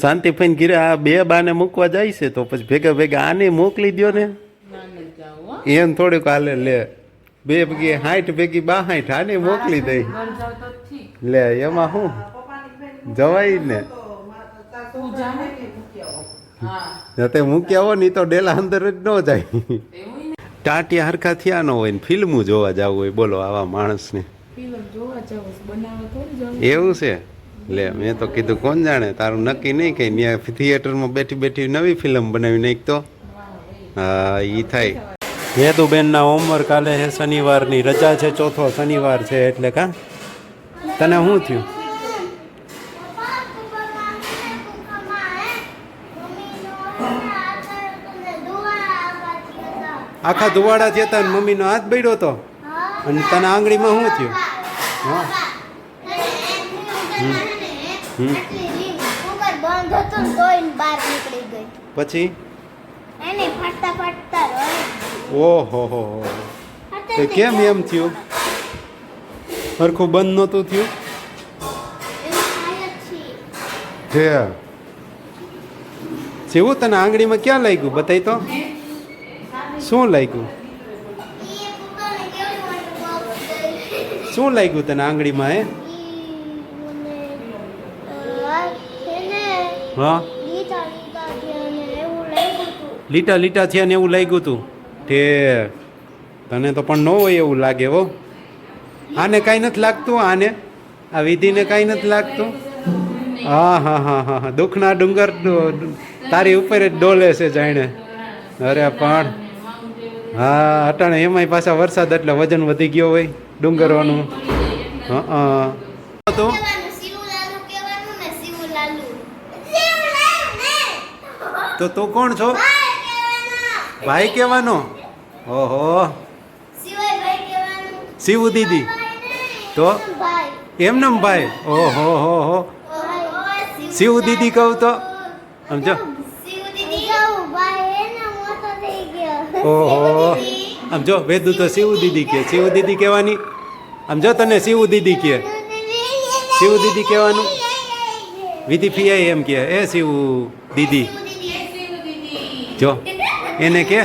શાંતિભાઈ ઘીરે આ બે બાને મૂકવા જાય છે તો પછી ભેગા ભેગા આને મોકલી દો ને. એમ થોડીક હાલે લે. બે ભેગી હાઈટ ભેગી બા હાઈટ આને મોકલી દઈ લે એમાં શું જવાય ને. તું જતે મૂક્યા હોય ને તો ડેલા અંદર જ ન જાય. ટાટિયા હરખા થયા ન હોય ને ફિલ્મો જોવા જવું હોય બોલો આવા માણસને. એવું છે? લે મેં તો કીધું કોણ જાણે? તારું નક્કી નહીં કે ત્યાં થિયેટરમાં બેઠી બેઠી નવી ફિલ્મ બનાવી નાખ તો? હા એ થાય. હેતુબેનના હોમવર્ક કાલે છે શનિવારની રજા છે ચોથો શનિવાર છે એટલે કા? તને શું થયું? આખા ધુવાડા થયા હતા ને મમ્મીનો હાથ બળ્યો તો? અને તને આંગળીમાં શું થયું? હા. હમ. બંધ હતું ને તોય બહાર નીકળી ગઈ પછી? એને ફાટતા ફાટતા રોઈ ઓહો હો હો. તે કેમ એમ થયું? સરખું બંધ નહોતું થયું? છે. જેવું તને આંગળીમાં ક્યાં લાગ્યું? બતાય તો. શું લાગ્યું? શું લાગ્યું તને આંગળીમાં હે ઈ મને અ, આ છે ને હા? લીટા લીટા હતું થયા ને એવું લાગ્યું હતું તે. તને તો પણ ન હોય એવું લાગે હો. આને કાંઈ નથી લાગતું આને. આ વિધિને કાંઈ નથી લાગતું. હા હા હા હા હા. દુઃખના ડુંગર તારી ઉપર જ ડોલે છે જાણે. અરે પણ. હા, અટાણે એમાંય પાછા વરસાદ એટલે વજન વધી ગયો હોય ડુંગરોનું હા. તો કહેવાનું શિવલાલુ કહેવાનું ને શિવલાલુ શિવલાલુ ને તો તું કોણ છો? ભાઈ કહેવાનો ઓહો. શિવ દીદી. તો? એમ એમનેમ ભાઈ? ઓહો, હો હો. શિવ દીદી કહું તો? સમજો? ઓહો. આમ જો વેદુ તો શિવ દીદી કે. શિવ દીદી કહેવાની? આમ જો તને શિવ દીદી કે? શિવ દીદી કહેવાનું? વિધિ ફિયાઈ એમ કે. એ શિવ દીદી. જો. એને કે?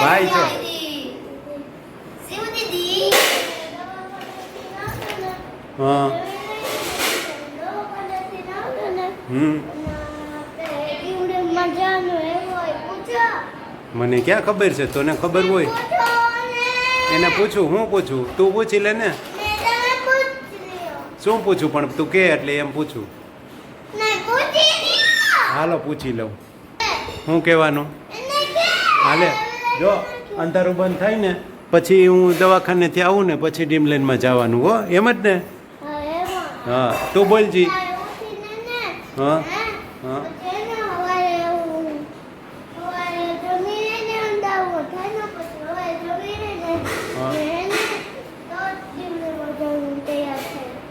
ભાઈ દીદી હા. હમ. મને ક્યાં ખબર છે? તને ખબર હોય? એને પૂછું હું પૂછું? તું પૂછી લે ને. શું પૂછું પણ તું કે એટલે એમ પૂછું. હાલો પૂછી લઉં. શું કહેવાનું? હાલે જો અંધારું બંધ થાય ને પછી હું દવાખાનેથી આવું ને પછી ડીમલેનમાં જવાનું હો એમ જ ને? હા તું બોલજી હા હા.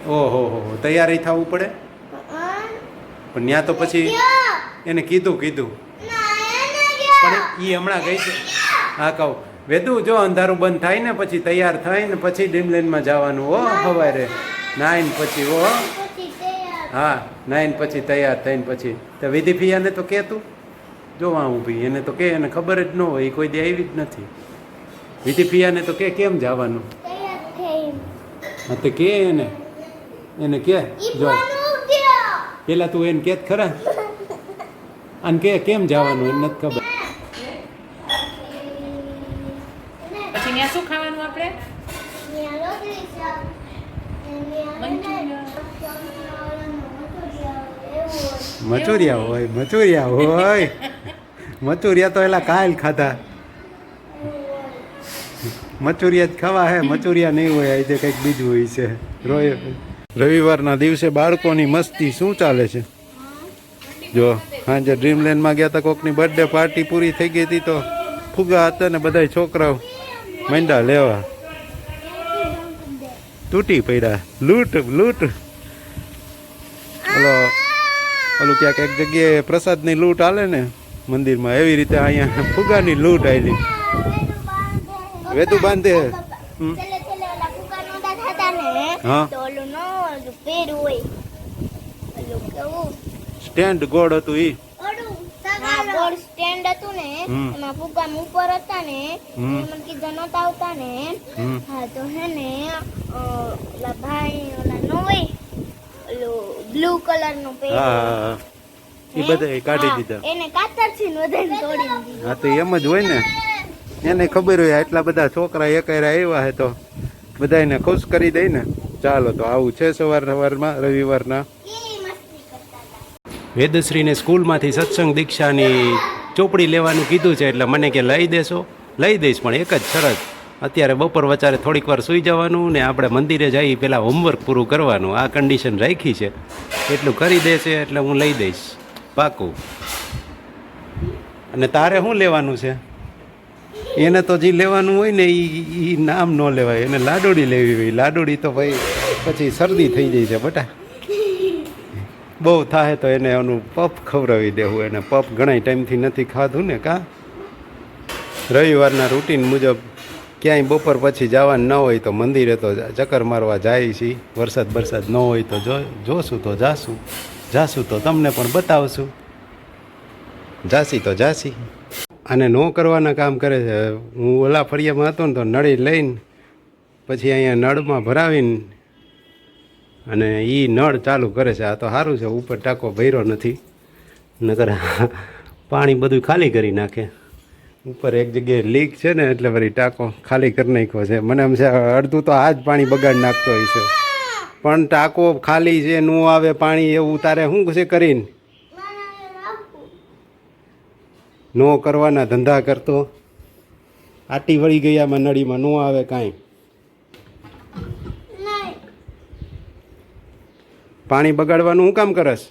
ઓહો હો હો તૈયારી થવું પડે? પણ ત્યાં તો પછી એને કીધું કીધું. પણ એ હમણાં ગઈ છે. હા કહું. વેદું જો અંધારું બંધ થાય ને પછી તૈયાર થાય ને પછી ડીમલેનમાં જવાનું હો સવારે નાઈન પછી હો. હા નાઈન પછી તૈયાર થઈને પછી. તો વિધિ ફિયાને તો કે તું જોવા ઊભી એને તો કે એને ખબર જ ન હોય એ કોઈ દે આવી જ નથી. વિધિ ફિયાને તો કે કેમ જવાનું? હા તો કે એને. એને કે જો. પેલા તું એને કે ખરા? અને કે કેમ જવાનું એને નથી ખબર. પછી ત્યાં શું ખાવાનું આપણે? મચુરિયા હોય મચુરિયા હોય. મચુરિયા તો એલા કાલ ખાતા મચુરિયા જ ખાવા હે મચુરિયા નહીં હોય આજે કંઈક બીજું હોય છે. રોય રવિવારના દિવસે બાળકોની મસ્તી શું ચાલે છે? જો સાંજે ડ્રીમલેન્ડમાં ગયા હતા કોકની બર્થડે પાર્ટી પૂરી થઈ ગઈ હતી તો ફુગા હતા ને બધા છોકરાઓ મંડા લેવા. તૂટી પડ્યા. લૂંટ લૂંટ. ઓલો ઓલું ક્યાંક એક જગ્યાએ પ્રસાદની લૂંટ હાલે ને મંદિરમાં. એવી રીતે અહીંયા ફુગાની લૂંટ આવેલી વેતું બાંધે. હા. સ્ટેન્ડ ગોળ હતું ઈ. ગોળ સ્ટેન્ડ હતું ને એમાં ફુગામ ઉપર હતા ને મને કીધા નતા આવતા ને હા તો હે ને ઓલા ભાઈ ઓલા નો હોય બ્લુ કલરનું હા પેરું હા. હા? એ બધા કાઢી દીધા. એને કાતરથી વધારે તોડી દીધી. હા તો એમ જ હોય ને. એને ખબર હોય આટલા બધા છોકરા એકાયરા આવ્યા હે તો બધાને ખુશ કરી દઈ ને. ચાલો તો આવું છે સવાર સવારમાં રવિવારના કેવી મસ્તી કરતા હતા વેદશ્રીને સ્કૂલમાંથી સત્સંગ દીક્ષાની ચોપડી લેવાનું કીધું છે એટલે મને કે લઈ દેશો. લઈ દઈશ, પણ એક જ શરત. અત્યારે બપોર વચારે થોડીક વાર સૂઈ જવાનું ને આપણે મંદિરે જઈ પહેલાં હોમવર્ક પૂરું કરવાનું. આ કન્ડિશન રાખી છે. એટલું કરી દેશે એટલે હું લઈ દઈશ. પાકું. અને તારે શું લેવાનું છે? એને તો જે લેવાનું હોય ને એ નામ ન લેવાય. એને લાડોડી લેવી હોય. લાડોડી તો ભાઈ પછી શરદી થઈ જાય છે બટા. બહુ થાય તો એને એનું પફ ખવડાવી દેવું, એને પફ ઘણા ટાઈમથી નથી ખાધું ને કા? રવિવારના રૂટીન મુજબ ક્યાંય બપોર પછી જવાનું ન હોય તો મંદિરે તો ચક્કર મારવા જાય છે. વરસાદ વરસાદ ન હોય તો જો, જોશું તો જાશું. જાશું તો તમને પણ બતાવશું. જાસી તો જાસી અને નો કરવાના કામ કરે છે. હું ઓલા ફળિયામાં હતો ને તો નળી લઈને પછી અહીંયા નળમાં ભરાવીને અને એ નળ ચાલુ કરે છે. આ તો સારું છે, ઉપર ટાંકો ભર્યો નથી. નકર પાણી બધું ખાલી કરી નાખે. ઉપર એક જગ્યાએ લીક છે ને, એટલે વળી ટાંકો ખાલી કરી નાખ્યો છે. મને એમ છે, અડધું તો આ જ પાણી બગાડ નાખતો હોય છે. પણ ટાંકો ખાલી છે, નું આવે પાણી, એવું તારે શું છે કરીને? નો કરવાના ધંધા કરતો. આટી વળી ગયામાં નળીમાં, નો આવે કાંઈ નહીં પાણી બગાડવાનું હું કામ કરસ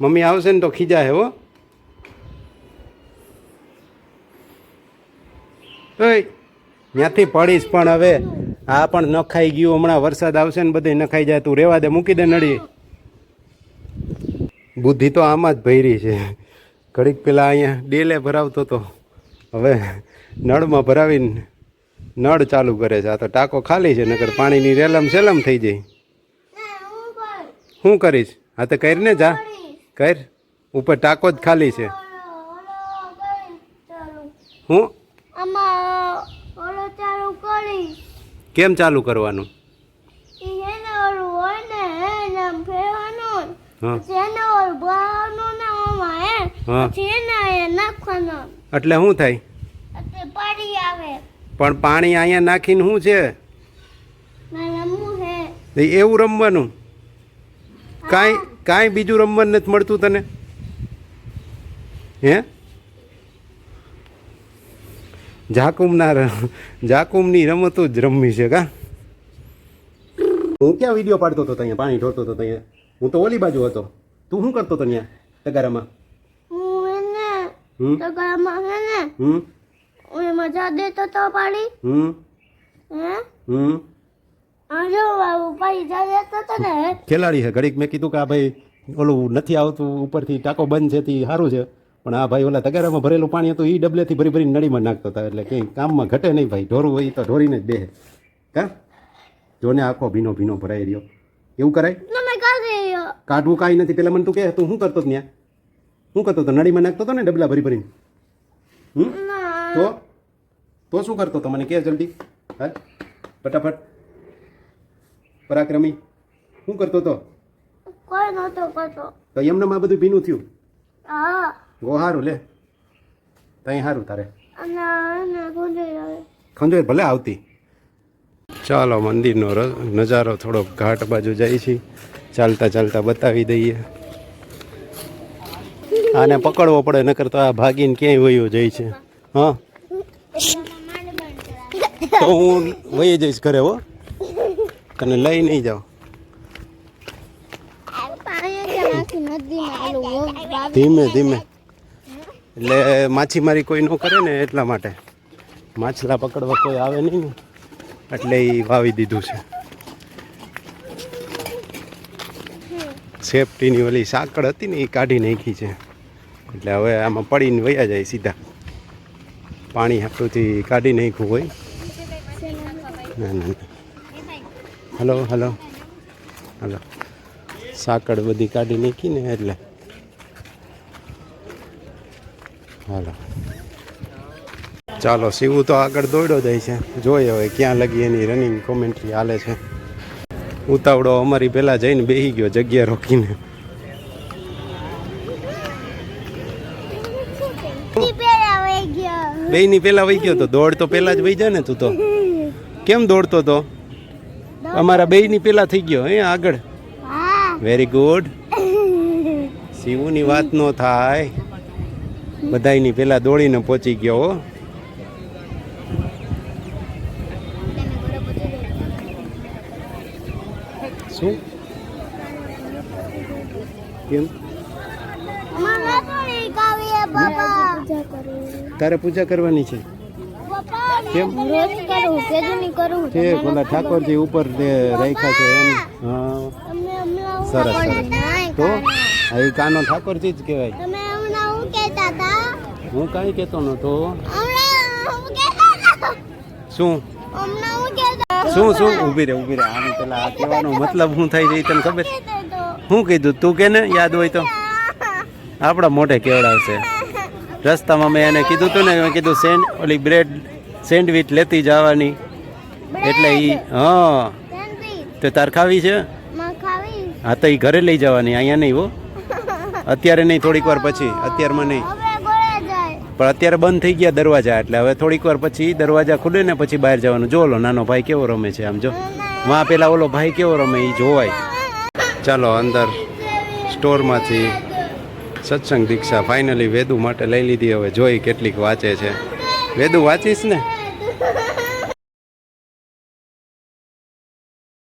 મમ્મી આવશે ને તો ખીજા હે ત્યાંથી પડીશ પણ હવે. આ પણ નખાઈ ગયું. હમણાં વરસાદ આવશે ને બધે નખાઈ જાય. તું રેવા દે, મૂકી દે નડી બુદ્ધિ તો આમાં જ ભૈરી છે. ઘડીક પેલા અહીંયા ડેલે ભરાવતો તો. હવે નળમાં ભરાવીને નળ ચાલુ કરે છે. આ તો ટાંકો ખાલી છે નગર પાણીની રેલમ સેલમ થઈ જાય. શું કરીશ? હા તો કરીને જા. કર. ઉપર ટાંકો જ ખાલી છે. હું? કેમ ચાલુ કરવાનું? એટલે શું થાય? પણ પાણી અહીંયા નાખીને શું છે? એવું રમવાનું? કાંઈ કાંઈ બીજું રમવાનું નથી મળતું તને? હે? જાકુમના જાકુમની રમતો જ રમવી છે કા? હું ક્યાં વીડિયો પાડતો હતો ત્યાં પાણી ઢોળતો હતો ત્યાં હું તો ઓલી બાજુ હતો. તું શું કરતો હતો ત્યાં તગારામાં? હમ? તો હે ને? હમ? હું એમાં જા દેતો તો પાડી. હમ? હે? હમ? ખેલાડી છે ઘડીક. મેં કીધું કે આ ભાઈ ઓલું નથી આવતું ઉપરથી ટાંકો બંધ છે તે સારું છે. પણ આ ભાઈ ઓલા તગારામાં ભરેલું પાણી હતું એ ડબલેથી ભરી ભરીને નળીમાં નાખતો હતા. એટલે કંઈ કામમાં ઘટે નહીં ભાઈ. ઢોરું હોય તો ઢોરીને જ બેહે. કા? જોને આખો ભીનો ભીનો ભરાઈ રહ્યો. એવું કરાય? કાઢવું કાંઈ નથી. પેલા મને તું કે તું શું કરતો ત્યાં? શું કરતો હતો? નળીમાં નાખતો હતો ને ડબલા ભરી ભરીને? હમ? તો? તો શું કરતો હતો? મને કે જલ્દી. હા ફટાફટ. પરાક્રમી શું કરતો હતો? કોઈ નહોતો કરતો. તો એમને આ બધું ભીનું થયું? હા. ગો હારું લે. તઈ સારું તારે. ખંજોર ભલે આવતી. ચાલો મંદિરનો ર- નજારો થોડો ઘાટ બાજુ જાય છે. ચાલતા ચાલતા બતાવી દઈએ. આને પકડવો પડે નકર તો આ ભાગીને ક્યાંય વયો જાય છે. હા? તો હું વહી જઈશ ઘરે હો. તને લઈ નહીં જાઓ. ધીમે ધીમે. એટલે માછીમારી કોઈ ન કરે ને એટલા માટે. માછલા પકડવા કોઈ આવે નહીં એટલે એ વાવી દીધું છે. સેફટીની ઓલી સાંકળ હતી ને એ કાઢી નાખી છે. એટલે હવે આમાં પડીને વયા જાય સીધા. પાણી હાટુથી કાઢી નાખ્યું હોય. ના ના. Hello hello. હલો. સાકડ બધી કાઢી નાખી ને એટલે. હાલો. ચાલો શિવું તો આગળ દોડ્યો જાય છે. જોઈએ હવે ક્યાં લગી એની રનિંગ કોમેન્ટ્રી હાલે છે. ઉતાવળો અમારી પહેલાં જઈને બેસી ગયો જગ્યા રોકીને. પેલા વહી ગયો. પહેલાં વહી ગયો તો દોડ તો પહેલાં જ વહી જાય ને તું તો. કેમ દોડતો તો? અમારા બે ની પહેલાં થઈ ગયો હે આગળ. વેરી ગુડ શિવની વાત ન થાય. બધાયની પહેલાં દોડીને પહોંચી ગયો હો. શું? કેમ? તારે પૂજા કરવાની છે? ઠાકોરજી ઉપર રાખ્યા છે એમ હા. સરસ સરસ. તો. આ કાનો ઠાકોરજી જ કહેવાય. હું કહેતા હતા હું કાંઈ નતો શું? શું શું? ઊભી રે ઊભી રે. આમ પેલા આ કહેવાનો મતલબ શું થઈ જાય તને ખબર? શું કીધું? તું કે ને? યાદ હોય તો. આપણા મોઢે કેવડાવશે. રસ્તામાં મેં એને કીધું તું ને, મેં કીધું સેન્ડ ઓલી બ્રેડ સેન્ડવિચ લેતી જવાની. એટલે ઈ હા. તો તાર ખાવી છે? હા તો ઈ ઘરે લઈ જવાની અહીંયા નહીં હો. અત્યારે નહીં થોડીક વાર પછી. અત્યારમાં નહીં. પણ અત્યારે બંધ થઈ ગયા દરવાજા એટલે હવે થોડીક વાર પછી દરવાજા ખુલે ને પછી બહાર જવાનું. જો ઓલો નાનો ભાઈ કેવો રમે છે આમ જો. વાં પેલા ઓલો ભાઈ કેવો રમે એ જોવાય. ચાલો અંદર સ્ટોરમાંથી સત્સંગ દીક્ષા ફાઇનલી વેદુ માટે લઈ લીધી. હવે જોઈ કેટલીક વાંચે છે. વેદુ વાંચીશ ને?